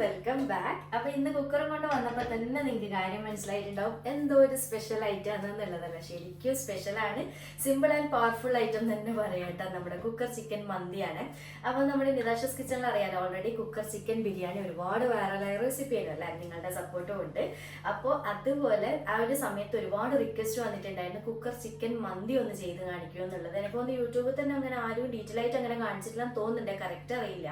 Welcome back അപ്പൊ ഇന്ന് കുക്കറും കൊണ്ട് വന്നപ്പോ തന്നെ നിങ്ങൾക്ക് കാര്യം മനസ്സിലായിട്ടുണ്ടാവും. എന്തോ ഒരു സ്പെഷ്യൽ ഐറ്റം ആണെന്നുള്ളതല്ല. ശരിക്കും സ്പെഷ്യൽ ആണ്. സിമ്പിൾ ആൻഡ് പവർഫുൾ ഐറ്റം തന്നെ പറയട്ടെ നമ്മുടെ കുക്കർ ചിക്കൻ മന്തിയാണ്. അപ്പൊ നമ്മുടെ നിരാശസ് കിച്ചണിൽ അറിയാലോ ഓൾറെഡി കുക്കർ ചിക്കൻ ബിരിയാണി ഒരുപാട് വേറെ റെസിപ്പി അല്ലേ? നിങ്ങളുടെ സപ്പോർട്ടും ഉണ്ട്. അപ്പോൾ അതുപോലെ ആ ഒരു സമയത്ത് ഒരുപാട് റിക്വസ്റ്റ് വന്നിട്ടുണ്ടായിരുന്നു കുക്കർ ചിക്കൻ മന്തി ഒന്ന് ചെയ്ത് കാണിക്കൂ എന്നുള്ളത്. എനിക്ക് തോന്നുന്നു യൂട്യൂബിൽ തന്നെ അങ്ങനെ ആരും ഡീറ്റെയിൽ ആയിട്ട് അങ്ങനെ കാണിച്ചിട്ടില്ലെന്ന് തോന്നുന്നുണ്ട്. കറക്റ്റ് അറിയില്ല.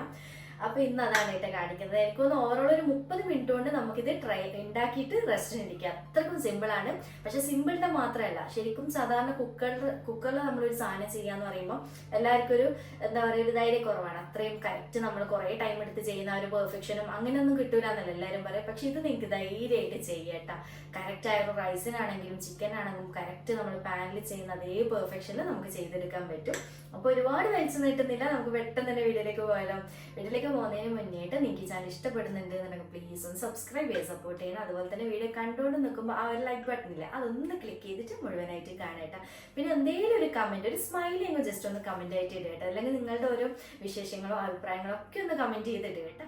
അപ്പൊ ഇന്ന് അതാണ് കേട്ടോ കാണിക്കുന്നത്. എനിക്കൊന്ന് ഓവറോൾ ഒരു മുപ്പത് മിനിറ്റ് കൊണ്ട് നമുക്കിത് ട്രൈ ഉണ്ടാക്കിയിട്ട് റെസ്റ്റ് ഇരിക്കാം അത്രക്കും സിമ്പിൾ ആണ്. പക്ഷെ സിമ്പിളിന്റെ മാത്രമല്ല ശരിക്കും സാധാരണ കുക്കറിൽ കുക്കറിൽ നമ്മളൊരു സാധനം ചെയ്യാന്ന് പറയുമ്പോൾ എല്ലാവർക്കും ഒരു എന്താ പറയുക ഒരു ധൈര്യക്കുറവാണ് അത്രയും കറക്റ്റ് നമ്മൾ കുറേ ടൈം എടുത്ത് ചെയ്യുന്ന ഒരു പെർഫെക്ഷനും അങ്ങനെയൊന്നും കിട്ടൂല എന്നല്ല എല്ലാവരും പറയും. പക്ഷെ ഇത് നിങ്ങൾക്ക് ധൈര്യമായിട്ട് ചെയ്യട്ടാ കറക്റ്റ് ആയ റൈസിനാണെങ്കിലും ചിക്കൻ ആണെങ്കിലും കറക്റ്റ് നമ്മൾ പാനിൽ ചെയ്യുന്ന അതേ പെർഫെക്ഷനിൽ നമുക്ക് ചെയ്തെടുക്കാൻ പറ്റും. അപ്പോൾ ഒരുപാട് വലിച്ചു നീട്ടുന്നില്ല നമുക്ക് പെട്ടെന്ന് തന്നെ വീട്ടിലേക്ക് പോയാലോ. വീഡിയോയിലേക്ക് പോകുന്നതിന് മുന്നേട്ട് നിങ്ങൾക്ക് ചാനൽ ഇഷ്ടപ്പെടുന്നുണ്ട് എന്നുണ്ടെങ്കിൽ പ്ലീസ് ഒന്ന് സബ്സ്ക്രൈബ് ചെയ്ത് സപ്പോർട്ട് ചെയ്യണം. അതുപോലെ തന്നെ വീഡിയോ കണ്ടുകൊണ്ട് നിൽക്കുമ്പോൾ ആ ഒരു ലൈക്ക് ബട്ടൺ ഇല്ല അതൊന്ന് ക്ലിക്ക് ചെയ്തിട്ട് മുഴുവനായിട്ട് കാണേട്ട പിന്നെ എന്തെങ്കിലും ഒരു കമന്റ് ഒരു സ്മൈലിങ് ജസ്റ്റ് ഒന്ന് കമന്റ് ആയിട്ട് ഇടേട്ടോ അല്ലെങ്കിൽ നിങ്ങളുടെ ഓരോ വിശേഷങ്ങളോ അഭിപ്രായങ്ങളോ ഒക്കെ ഒന്ന് കമന്റ് ചെയ്തിട്ട് കേട്ടോ.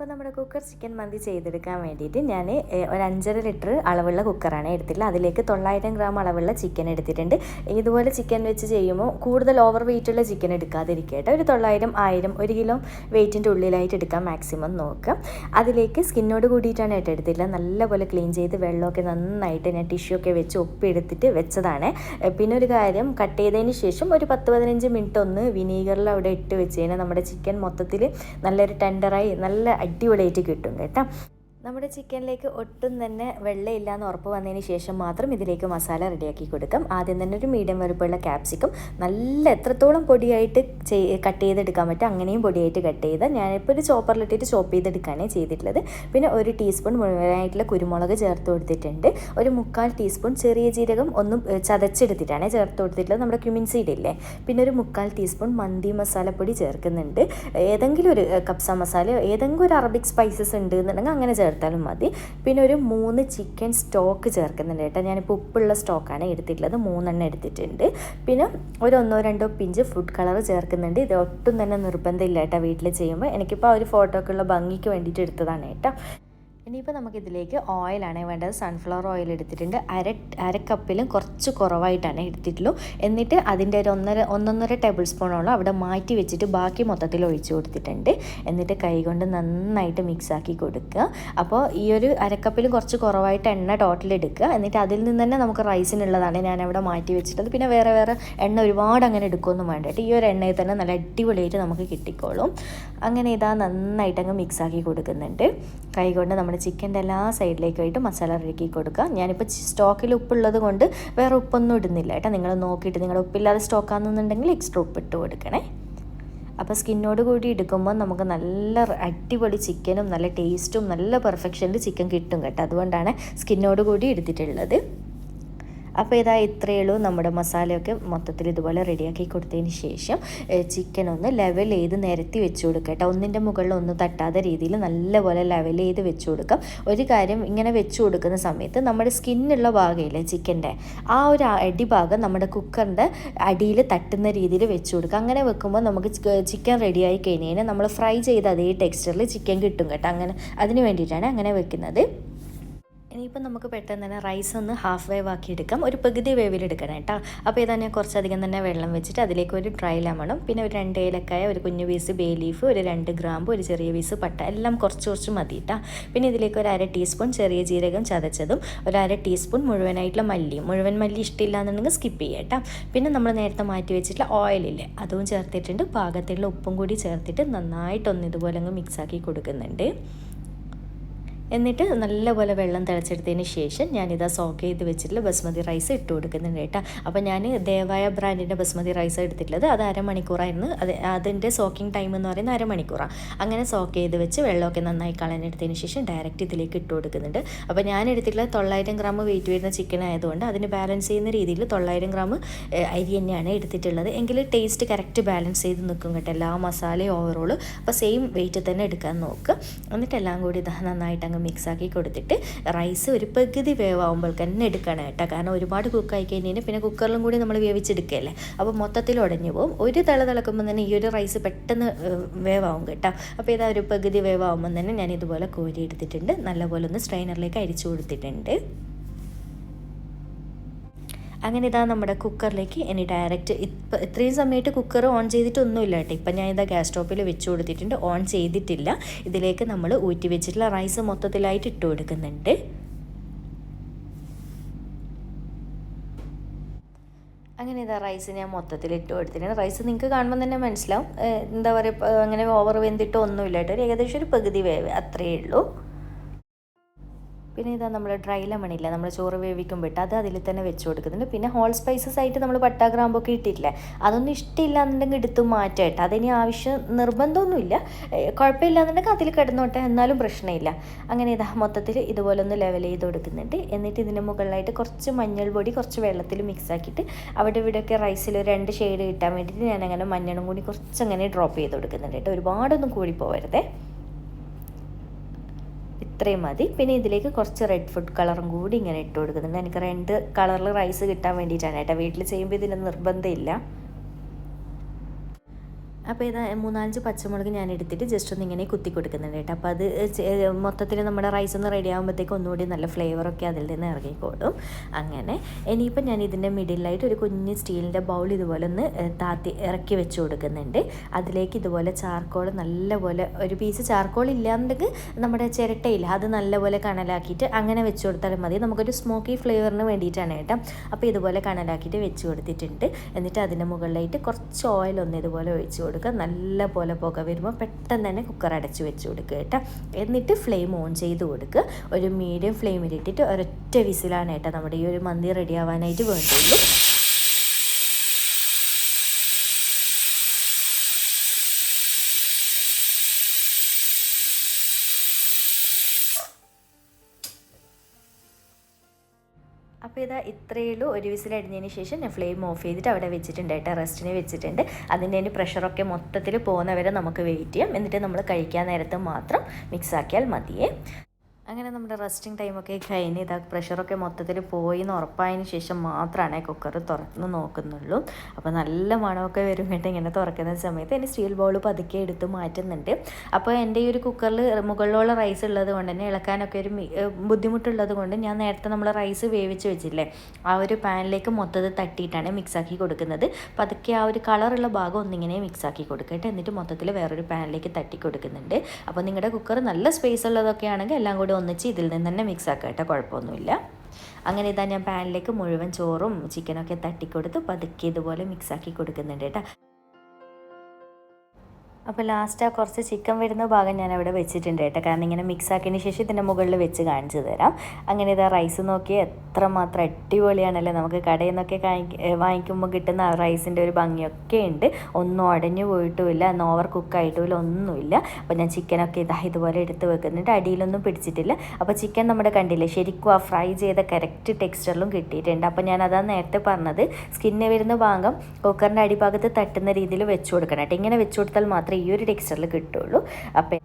അപ്പോൾ നമ്മുടെ കുക്കർ ചിക്കൻ മന്തി ചെയ്തെടുക്കാൻ വേണ്ടിയിട്ട് ഞാൻ ഒരു അഞ്ചര ലിറ്റർ അളവുള്ള കുക്കറാണ് എടുത്തിട്ടുള്ളത്. അതിലേക്ക് തൊള്ളായിരം ഗ്രാം അളവുള്ള ചിക്കൻ എടുത്തിട്ടുണ്ട്. ഇതുപോലെ ചിക്കൻ വെച്ച് ചെയ്യുമ്പോൾ കൂടുതൽ ഓവർ വെയിറ്റുള്ള ചിക്കൻ എടുക്കാതിരിക്കട്ടെ ഒരു തൊള്ളായിരം ആയിരം ഒരു കിലോ വെയിറ്റിന്റെ ഉള്ളിലായിട്ട് എടുക്കാൻ മാക്സിമം നോക്കാം അതിലേക്ക് സ്കിന്നോട് കൂടിയിട്ടാണ് കേട്ടോ എടുത്തിട്ടുള്ളത്. നല്ലപോലെ ക്ലീൻ ചെയ്ത് വെള്ളമൊക്കെ നന്നായിട്ട് ഞാൻ ടിഷ്യൂ ഒക്കെ വെച്ച് ഒപ്പിയെടുത്തിട്ട് വെച്ചതാണ്. പിന്നെ ഒരു കാര്യം കട്ട് ചെയ്തതിന് ശേഷം ഒരു പത്ത് പതിനഞ്ച് മിനിറ്റ് ഒന്ന് വിനീഗറിൽ അവിടെ ഇട്ട് വെച്ച് കഴിഞ്ഞാൽ നമ്മുടെ ചിക്കൻ മൊത്തത്തിൽ നല്ലൊരു ടെൻഡറായി നല്ല അടിപൊളിയായിട്ട് കിട്ടും കേട്ടോ. നമ്മുടെ ചിക്കനിലേക്ക് ഒട്ടും തന്നെ വെള്ളമില്ല എന്ന് ഉറപ്പ് വന്നതിന് ശേഷം മാത്രം ഇതിലേക്ക് മസാല റെഡിയാക്കി കൊടുക്കാം. ആദ്യം തന്നെ ഒരു മീഡിയം വലുപ്പമുള്ള ക്യാപ്സിക്കം നല്ല എത്രത്തോളം പൊടിയായിട്ട് കട്ട് ചെയ്തെടുക്കാൻ പറ്റും അങ്ങനെയും പൊടിയായിട്ട് കട്ട് ചെയ്ത് ഞാനിപ്പോൾ ഒരു ചോപ്പറിലിട്ടിട്ട് ചോപ്പ് ചെയ്തെടുക്കാനേ ചെയ്തിട്ടുള്ളത്. പിന്നെ ഒരു ടീസ്പൂൺ മുഴുവനായിട്ടുള്ള കുരുമുളക് ചേർത്ത് കൊടുത്തിട്ടുണ്ട്. ഒരു മുക്കാൽ ടീസ്പൂൺ ചെറിയ ജീരകം ഒന്നും ചതച്ചെടുത്തിട്ടാണ് ചേർത്ത് കൊടുത്തിട്ടുള്ളത് നമ്മുടെ ക്യുമിൻ സീഡ് ഇല്ലേ? പിന്നെ ഒരു മുക്കാൽ ടീസ്പൂൺ മന്തി മസാലപ്പൊടി ചേർക്കുന്നുണ്ട്. ഏതെങ്കിലും ഒരു കപ്സ മസാലയോ ഏതെങ്കിലും ഒരു അറബിക് സ്പൈസസ് ഉണ്ട് എന്നുണ്ടെങ്കിൽ അങ്ങനെ ചേർത്താലും മതി. പിന്നെ ഒരു മൂന്ന് ചിക്കൻ സ്റ്റോക്ക് ചേർക്കുന്നുണ്ട് കേട്ടോ. ഞാനിപ്പോൾ ഉപ്പുള്ള സ്റ്റോക്കാണ് എടുത്തിട്ടുള്ളത്. മൂന്നെണ്ണം എടുത്തിട്ടുണ്ട്. പിന്നെ ഒരു ഒന്നോ രണ്ടോ പിഞ്ച് ഫുഡ് കളർ ചേർക്കുന്നുണ്ട്. ഇത് ഒട്ടും തന്നെ നിർബന്ധമില്ല കേട്ടോ വീട്ടിൽ ചെയ്യുമ്പോൾ എനിക്കിപ്പോൾ ആ ഒരു ഫോട്ടോക്കുള്ള ഭംഗിക്ക് വേണ്ടിയിട്ട് എടുത്തതാണ് കേട്ടോ. ഇനിയിപ്പോൾ നമുക്കിതിലേക്ക് ഓയിലാണ് വേണ്ടത്. സൺഫ്ലവർ ഓയിൽ എടുത്തിട്ടുണ്ട്. അര അര കപ്പിലും കുറച്ച് കുറവായിട്ടാണ് എടുത്തിട്ടുള്ളൂ. എന്നിട്ട് അതിന്റെ ഒരു ഒന്നര ഒന്നൊന്നര ടേബിൾ സ്പൂണോളം അവിടെ മാറ്റി വെച്ചിട്ട് ബാക്കി മൊത്തത്തിൽ ഒഴിച്ചു കൊടുത്തിട്ടുണ്ട്. എന്നിട്ട് കൈകൊണ്ട് നന്നായിട്ട് മിക്സാക്കി കൊടുക്കുക. അപ്പോൾ ഈ ഒരു അരക്കപ്പിലും കുറച്ച് കുറവായിട്ട് എണ്ണ ടോട്ടൽ എടുക്കുക. എന്നിട്ട് അതിൽ നിന്ന് തന്നെ നമുക്ക് റൈസിനുള്ളതാണ് ഞാൻ അവിടെ മാറ്റി വെച്ചിട്ടുള്ളത്. പിന്നെ വേറെ വേറെ എണ്ണ ഒരുപാട് അങ്ങനെ എടുക്കുമൊന്നും വേണ്ടിയിട്ട് ഈ ഒരു എണ്ണയിൽ തന്നെ നല്ല അടിപൊളിയായിട്ട് നമുക്ക് കിട്ടിക്കോളും. അങ്ങനെ ഇതാ നന്നായിട്ട് അങ്ങ് മിക്സ് ആക്കി കൊടുക്കുന്നുണ്ട്. കൈകൊണ്ട് നമ്മുടെ ചിക്കന്റെ എല്ലാ സൈഡിലേക്കായിട്ട് മസാല റെഡിയാക്കി കൊടുക്കുക. ഞാനിപ്പോൾ സ്റ്റോക്കിൽ ഉപ്പുള്ളത് കൊണ്ട് വേറെ ഉപ്പൊന്നും ഇടുന്നില്ല കേട്ടോ. നിങ്ങൾ നോക്കിയിട്ട് നിങ്ങളുടെ ഉപ്പില്ലാതെ സ്റ്റോക്കാണെന്നുണ്ടെങ്കിൽ എക്സ്ട്രാ ഉപ്പ് ഇട്ട് കൊടുക്കണേ. അപ്പോൾ സ്കിന്നോട് കൂടി എടുക്കുമ്പോൾ നമുക്ക് നല്ല അടിപൊളി ചിക്കനും നല്ല ടേസ്റ്റും നല്ല പെർഫെക്ഷനിൽ ചിക്കൻ കിട്ടും കേട്ടോ. അതുകൊണ്ടാണ് സ്കിന്നോട് കൂടി എടുത്തിട്ടുള്ളത്. അപ്പോൾ ഇതാ ഇത്രയേ ഉള്ളൂ നമ്മുടെ മസാലയൊക്കെ മൊത്തത്തിൽ ഇതുപോലെ റെഡിയാക്കി കൊടുത്തതിന് ശേഷം ചിക്കൻ ഒന്ന് ലെവൽ ചെയ്ത് നിരത്തി വെച്ച് കൊടുക്കുക കേട്ടോ. ഒന്നിന്റെ മുകളിൽ ഒന്ന് തട്ടാത്ത രീതിയിൽ നല്ലപോലെ ലെവൽ ചെയ്ത് വെച്ച് കൊടുക്കാം ഒരു കാര്യം ഇങ്ങനെ വെച്ച് കൊടുക്കുന്ന സമയത്ത് നമ്മുടെ സ്കിന്നുള്ള ഭാഗമില്ലേ ചിക്കന്റെ ആ ഒരു അടിഭാഗം നമ്മുടെ കുക്കറിന്റെ അടിയിൽ തട്ടുന്ന രീതിയിൽ വെച്ച് കൊടുക്കുക. അങ്ങനെ വെക്കുമ്പോൾ നമുക്ക് ചിക്കൻ റെഡിയായി കഴിഞ്ഞാൽ നമ്മൾ ഫ്രൈ ചെയ്ത് അതേ ടെക്സ്ചറിൽ ചിക്കൻ കിട്ടും കേട്ടോ. അങ്ങനെ അതിന് വേണ്ടിയിട്ടാണ് അങ്ങനെ വെക്കുന്നത്. ഇനിയിപ്പോൾ നമുക്ക് പെട്ടെന്ന് തന്നെ റൈസ് ഒന്ന് ഹാഫ് വേവ് ആക്കി എടുക്കാം ഒരു പകുതി വേവിൽ എടുക്കണം കേട്ടോ. അപ്പോൾ ഇതാ ഞാൻ കുറച്ചധികം തന്നെ വെള്ളം വെച്ചിട്ട് അതിലേക്ക് ഒരു ഡ്രൈ ലെമണും പിന്നെ ഒരു രണ്ട് ഏലക്കായ ഒരു കുഞ്ഞു പീസ് ബേ ലീഫ് ഒരു രണ്ട് ഗ്രാമ്പ് ഒരു ചെറിയ പീസ് പട്ട എല്ലാം കുറച്ച് കുറച്ച് മതി കേട്ടോ. പിന്നെ ഇതിലേക്ക് ഒരു അര ടീസ്പൂൺ ചെറിയ ജീരകം ചതച്ചതും ഒരു അര ടീസ്പൂൺ മുഴുവനായിട്ടുള്ള മല്ലിയും. മുഴുവൻ മല്ലി ഇഷ്ടമില്ല എന്നുണ്ടെങ്കിൽ സ്കിപ്പ് ചെയ്യാം കേട്ടോ. പിന്നെ നമ്മൾ നേരത്തെ മാറ്റി വെച്ചിട്ടുള്ള ഓയിലില്ലേ അതും ചേർത്തിട്ടുണ്ട്. പാകത്തിലുള്ള ഉപ്പും കൂടി ചേർത്തിട്ട് നന്നായിട്ടൊന്ന് ഇതുപോലെ അങ്ങ് മിക്സാക്കി കൊടുക്കുന്നുണ്ട്. എന്നിട്ട് നല്ലപോലെ വെള്ളം തിളച്ചെടുത്തതിന് ശേഷം ഞാനിതാ സോക്ക് ചെയ്ത് വെച്ചിട്ടുള്ള ബസ്മതി റൈസ് ഇട്ട് കൊടുക്കുന്നുണ്ട് കേട്ടോ. അപ്പോൾ ഞാൻ ദേവായ ബ്രാൻഡിന്റെ ബസ്മതി റൈസ് എടുത്തിട്ടുള്ളത്. അത് അരമണിക്കൂറായിരുന്നു. അത് അതിന്റെ സോക്കിംഗ് ടൈം എന്ന് പറയുന്നത് അരമണിക്കൂറാണ് അങ്ങനെ സോക്ക് ചെയ്ത് വെച്ച് വെള്ളമൊക്കെ നന്നായി കളഞ്ഞെടുത്തതിന് ശേഷം ഡയറക്റ്റ് ഇതിലേക്ക് ഇട്ട് കൊടുക്കുന്നുണ്ട്. അപ്പോൾ ഞാൻ എടുത്തിട്ടുള്ള തൊള്ളായിരം ഗ്രാം വെയിറ്റ് വരുന്ന ചിക്കൻ ആയതുകൊണ്ട് അതിന് ബാലൻസ് ചെയ്യുന്ന രീതിയിൽ തൊള്ളായിരം ഗ്രാം അരി തന്നെയാണ് എടുത്തിട്ടുള്ളത്. എങ്കിൽ ടേസ്റ്റ് കറക്റ്റ് ബാലൻസ് ചെയ്ത് നിൽക്കും കേട്ടോ. എല്ലാ മസാലയും ഓവറോൾ അപ്പോൾ സെയിം വെയിറ്റ് തന്നെ എടുക്കാൻ നോക്കുക എന്നിട്ട് എല്ലാം കൂടി നന്നായിട്ട് അങ്ങ് മിക്സാക്കി കൊടുത്തിട്ട് റൈസ് ഒരു പകുതി വേവാകുമ്പോൾ തന്നെ എടുക്കണം കേട്ടോ. കാരണം ഒരുപാട് കുക്കായി കഴിഞ്ഞാൽ പിന്നെ കുക്കറിലും കൂടി നമ്മൾ വേവിച്ചെടുക്കുകയല്ലേ? അപ്പോൾ മൊത്തത്തിൽ ഉടഞ്ഞു പോകും ഒരു തല തിളക്കുമ്പോൾ തന്നെ ഈ ഒരു റൈസ് പെട്ടെന്ന് വേവാകും കേട്ടോ. അപ്പോൾ ഇതാ ഒരു പകുതി വേവാകുമ്പോൾ തന്നെ ഞാൻ ഇതുപോലെ കോരി എടുത്തിട്ടുണ്ട്. നല്ലപോലെ ഒന്ന് സ്ട്രെയിനറിലേക്ക് അരിച്ചു കൊടുത്തിട്ടുണ്ട്. അങ്ങനെ ഇതാ നമ്മുടെ കുക്കറിലേക്ക് ഇനി ഡയറക്റ്റ് ഇപ്പം ഇത്രയും സമയത്ത് കുക്കർ ഓൺ ചെയ്തിട്ടൊന്നുമില്ല കേട്ടോ. ഇപ്പം ഞാൻ ഇതാ ഗ്യാസ് സ്റ്റോപ്പിൽ വെച്ച് കൊടുത്തിട്ടുണ്ട്. ഓൺ ചെയ്തിട്ടില്ല. ഇതിലേക്ക് നമ്മൾ ഊറ്റി വെച്ചിട്ടുള്ള റൈസ് മൊത്തത്തിലായിട്ട് ഇട്ട് കൊടുക്കുന്നുണ്ട്. അങ്ങനെ ഇതാ റൈസ് ഞാൻ മൊത്തത്തിൽ ഇട്ട് കൊടുത്തിട്ടുണ്ട്. റൈസ് നിങ്ങൾക്ക് കാണുമ്പോൾ തന്നെ മനസ്സിലാവും. എന്താ പറയുക അങ്ങനെ ഓവർ വെന്തിട്ടോ ഒന്നുമില്ല കേട്ടോ. ഒരു ഏകദേശം ഒരു പകുതി വേവ് അത്രയേ ഉള്ളൂ. പിന്നെ ഇതാ നമ്മൾ ഡ്രൈ ലെമൺ ഇല്ല നമ്മൾ ചോറ് വേവിക്കുമ്പോൾ ഇട്ട് അത് അതിൽ തന്നെ വെച്ച് കൊടുക്കുന്നുണ്ട്. പിന്നെ ഹോൾ സ്പൈസസ് ആയിട്ട് നമ്മൾ പട്ട ഗ്രാമ്പൊക്കെ ഇട്ടിട്ടില്ലേ അതൊന്നും ഇഷ്ടമില്ല എന്നുണ്ടെങ്കിൽ എടുത്ത് മാറ്റായിട്ട് അതിന് ആവശ്യം നിർബന്ധമൊന്നുമില്ല. കുഴപ്പമില്ല എന്നുണ്ടെങ്കിൽ അതിൽ കിടന്നോട്ടെ എന്നാലും പ്രശ്നമില്ല. അങ്ങനെ ഇതാ മൊത്തത്തിൽ ഇതുപോലെ ഒന്ന് ലെവൽ ചെയ്ത് കൊടുക്കുന്നുണ്ട്. എന്നിട്ട് ഇതിന്റെ മുകളിലായിട്ട് കുറച്ച് മഞ്ഞൾ പൊടി കുറച്ച് വെള്ളത്തിൽ മിക്സ് ആക്കിയിട്ട് അവിടെ ഇവിടെയൊക്കെ റൈസിൽ രണ്ട് ഷെയ്ഡ് കിട്ടാൻ വേണ്ടിയിട്ട് ഞാൻ അങ്ങനെ മഞ്ഞളും കൂടി കുറച്ചങ്ങനെ ഡ്രോപ്പ് ചെയ്ത് കൊടുക്കുന്നുണ്ട് കേട്ടോ. ഒരുപാടൊന്നും കൂടി പോകരുതേ ഇത്രയും മതി. പിന്നെ ഇതിലേക്ക് കുറച്ച് റെഡ് ഫുഡ് കളറും കൂടി ഇങ്ങനെ ഇട്ട് കൊടുക്കുന്നുണ്ട്. എനിക്ക് രണ്ട് കളറിൽ റൈസ് കിട്ടാൻ വേണ്ടിയിട്ടാണ്. കേട്ടോ വീട്ടിൽ ചെയ്യുമ്പോൾ ഇതിന് നിർബന്ധമില്ല. അപ്പോൾ ഇത് മൂന്നാലഞ്ച് പച്ചമുളക് ഞാൻ എടുത്തിട്ട് ജസ്റ്റ് ഒന്ന് ഇങ്ങനെ കുത്തി കൊടുക്കുന്നുണ്ട് കേട്ടോ. അപ്പോൾ അത് മൊത്തത്തിൽ നമ്മുടെ റൈസ് ഒന്ന് റെഡി ആകുമ്പോഴത്തേക്ക് ഒന്നുകൂടി നല്ല ഫ്ലേവറൊക്കെ അതിൽ നിന്ന് ഇറങ്ങിക്കോളും. അങ്ങനെ ഇനിയിപ്പോൾ ഞാൻ ഇതിന്റെ മിഡിലായിട്ട് ഒരു കുഞ്ഞ് സ്റ്റീലിന്റെ ബൗൾ ഇതുപോലെ ഒന്ന് താത്തി ഇറക്കി വെച്ച് കൊടുക്കുന്നുണ്ട്. അതിലേക്ക് ഇതുപോലെ ചാർക്കോൾ നല്ലപോലെ ഒരു പീസ് ചാർക്കോൾ ഇല്ലാന്നുണ്ടെങ്കിൽ നമ്മുടെ ചിരട്ടയില്ല അത് നല്ലപോലെ കണലാക്കിയിട്ട് അങ്ങനെ വെച്ച് കൊടുത്താലും മതി. നമുക്കൊരു സ്മോക്കി ഫ്ലേവറിന് വേണ്ടിയിട്ടാണ് കേട്ടോ. അപ്പോൾ ഇതുപോലെ കണലാക്കിയിട്ട് വെച്ച് കൊടുത്തിട്ടുണ്ട്. എന്നിട്ട് അതിന്റെ മുകളിലായിട്ട് കുറച്ച് ഓയിൽ ഒന്ന് ഇതുപോലെ ഒഴിച്ച് കൊടുക്കുക. നല്ല പോലെ പുക വരുമ്പോൾ പെട്ടെന്ന് തന്നെ കുക്കർ അടച്ച് വെച്ച് കൊടുക്കുക കേട്ടോ. എന്നിട്ട് ഫ്ലെയിം ഓൺ ചെയ്ത് കൊടുക്കുക. ഒരു മീഡിയം ഫ്ലെയിമിലിട്ടിട്ട് ഒരൊറ്റ വിസിലാണ് കേട്ടോ നമ്മുടെ ഈ ഒരു മന്തി റെഡി ആവാനായിട്ട് വേണ്ടുള്ളൂ. അപ്പോൾ ഇതാ ഇത്രയേ ഉള്ളൂ. ഒരു വിസിൽ അടിഞ്ഞതിന് ശേഷം ഞാൻ ഫ്ലെയിം ഓഫ് ചെയ്തിട്ട് അവിടെ വെച്ചിട്ടുണ്ട് കേട്ടോ. റെസ്റ്റിന് വെച്ചിട്ടുണ്ട്. അതിന്റെ അതിന് പ്രഷറൊക്കെ മൊത്തത്തിൽ പോകുന്നവരെ നമുക്ക് വെയിറ്റ് ചെയ്യാം. എന്നിട്ട് നമ്മൾ കഴിക്കാൻ നേരത്ത് മാത്രം മിക്സാക്കിയാൽ മതിയേ. അങ്ങനെ നമ്മുടെ റെസ്റ്റിംഗ് ടൈമൊക്കെ കഴിഞ്ഞ് ഇതാ പ്രഷറൊക്കെ മൊത്തത്തിൽ പോയി എന്ന് ഉറപ്പായതിന് ശേഷം മാത്രമാണ് കുക്കർ തുറന്ന് നോക്കുന്നുള്ളൂ. അപ്പോൾ നല്ല മണമൊക്കെ വരും ഇങ്ങനെ തുറക്കുന്ന സമയത്ത്. എന്റെ സ്റ്റീൽ ബൗൾ പതുക്കെ എടുത്ത് മാറ്റുന്നുണ്ട്. അപ്പോൾ എന്റെ ഈ ഒരു കുക്കറിൽ മുകളിലുള്ള റൈസ് ഉള്ളത് കൊണ്ട് തന്നെ ഇളക്കാനൊക്കെ ഒരു ബുദ്ധിമുട്ടുള്ളത് കൊണ്ട് ഞാൻ നേരത്തെ നമ്മൾ റൈസ് വേവിച്ച് വെച്ചില്ലേ ആ ഒരു പാനിലേക്ക് മൊത്തത്തിൽ തട്ടിയിട്ടാണ് മിക്സാക്കി കൊടുക്കുന്നത്. പതുക്കെ ആ ഒരു കളറുള്ള ഭാഗം ഒന്നിങ്ങനെ മിക്സാക്കി കൊടുക്കട്ടെ എന്നിട്ട് മൊത്തത്തിൽ വേറൊരു പാനിലേക്ക് തട്ടി കൊടുക്കുന്നുണ്ട്. അപ്പോൾ നിങ്ങളുടെ കുക്കർ നല്ല സ്പേസ് ഉള്ളതൊക്കെ ആണെങ്കിൽ എല്ലാം കൂടി ഒന്നിച്ച് ഇതിൽ നിന്ന് തന്നെ മിക്സ് ആക്കുക കേട്ടോ കുഴപ്പമൊന്നുമില്ല. അങ്ങനെ ഇതാ ഞാൻ പാനിലേക്ക് മുഴുവൻ ചോറും ചിക്കനൊക്കെ തട്ടിക്കൊടുത്ത് പതുക്കെ ഇതുപോലെ മിക്സ് ആക്കി കൊടുക്കുന്നുണ്ട് കേട്ടോ. അപ്പോൾ ലാസ്റ്റ് ആ കുറച്ച് ചിക്കൻ വരുന്ന ഭാഗം ഞാൻ അവിടെ വെച്ചിട്ടുണ്ട് കേട്ടോ. കാരണം ഇങ്ങനെ മിക്സ് ആക്കിയതിന് ശേഷം ഇതിന്റെ മുകളിൽ വെച്ച് കാണിച്ചു തരാം. അങ്ങനെ ഇതാ റൈസ് നോക്കി എത്രമാത്രം അടിപൊളിയാണല്ലേ. നമുക്ക് കടയിൽ നിന്നൊക്കെ വാങ്ങിക്കുമ്പോൾ കിട്ടുന്ന ആ റൈസിന്റെ ഒരു ഭംഗിയൊക്കെ ഉണ്ട്. ഒന്നും അടഞ്ഞു പോയിട്ടുമില്ല എന്നാൽ ഓവർ കുക്കായിട്ടുമില്ല ഒന്നുമില്ല. അപ്പോൾ ഞാൻ ചിക്കനൊക്കെ ഇതാ ഇതുപോലെ എടുത്ത് വെക്കുന്നുണ്ട്. അടിയിലൊന്നും പിടിച്ചിട്ടില്ല. അപ്പോൾ ചിക്കൻ നമ്മുടെ കണ്ടില്ലേ ശരിക്കും ആ ഫ്രൈ ചെയ്ത കറക്റ്റ് ടെക്സ്ചറിലും കിട്ടിയിട്ടുണ്ട്. അപ്പോൾ ഞാൻ അതാ നേരത്തെ പറഞ്ഞത് സ്കിന്നെ വരുന്ന ഭാഗം കുക്കറിന്റെ അടിഭാഗത്ത് തട്ടുന്ന രീതിയിൽ വെച്ച് കൊടുക്കണം കേട്ടോ. ഇങ്ങനെ വെച്ച് കൊടുത്താൽ മാത്രമേ ഈ ഒരു ടെക്സ്ചറിൽ കിട്ടുള്ളൂ അപ്പോൾ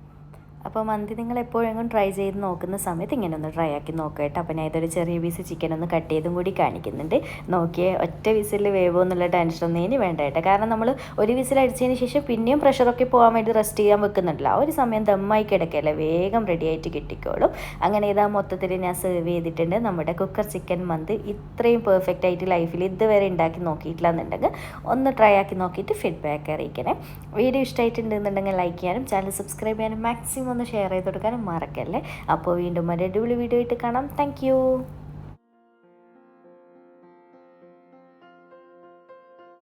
അപ്പോൾ മന്തി നിങ്ങൾ എപ്പോഴെങ്കിലും ട്രൈ ചെയ്ത് നോക്കുന്ന സമയത്ത് ഇങ്ങനെ ഒന്ന് ട്രൈ ആക്കി നോക്കുക കേട്ടോ. അപ്പോൾ ഞാൻ ഇതൊരു ചെറിയ പീസ് ചിക്കൻ ഒന്ന് കട്ട് ചെയ്തും കൂടി കാണിക്കുന്നുണ്ട്. നോക്കിയേ ഒറ്റ വിസിൽ വേവോ എന്നുള്ള ടെൻഷനൊന്നും ഇനി വേണ്ട കേട്ടോ. കാരണം നമ്മൾ ഒരു വിസിൽ അടിച്ചതിന് ശേഷം പിന്നെയും പ്രഷറൊക്കെ പോകാൻ വേണ്ടി റെസ്റ്റ് ചെയ്യാൻ വെക്കുന്നുണ്ടല്ലോ. ആ ഒരു സമയം ദമ്മായി കിടക്കല്ലേ? വേഗം റെഡി ആയിട്ട് കിട്ടിക്കോളും. അങ്ങനെ ഇതാ മൊത്തത്തിൽ ഞാൻ സെർവ് ചെയ്തിട്ടുണ്ട്. നമ്മുടെ കുക്കർ ചിക്കൻ മന്തി ഇത്രയും പെർഫെക്റ്റ് ആയിട്ട് ലൈഫിൽ ഇതുവരെ ഉണ്ടാക്കി നോക്കിയിട്ടില്ല എന്നുണ്ടെങ്കിൽ ഒന്ന് ട്രൈ ആക്കി നോക്കിയിട്ട് ഫീഡ്ബാക്ക് അറിയിക്കണേ. വീഡിയോ ഇഷ്ടമായിട്ടുണ്ടെന്നുണ്ടെങ്കിൽ ലൈക്ക് ചെയ്യാനും ചാനൽ സബ്സ്ക്രൈബ് ചെയ്യാനും മാക്സിമം ഒന്ന് ഷെയർ ചെയ്ത് കൊടുക്കാനും മറക്കല്ലേ. അപ്പോൾ വീണ്ടും ഒരു അടിപൊളി വീഡിയോ ആയിട്ട് കാണാം. താങ്ക്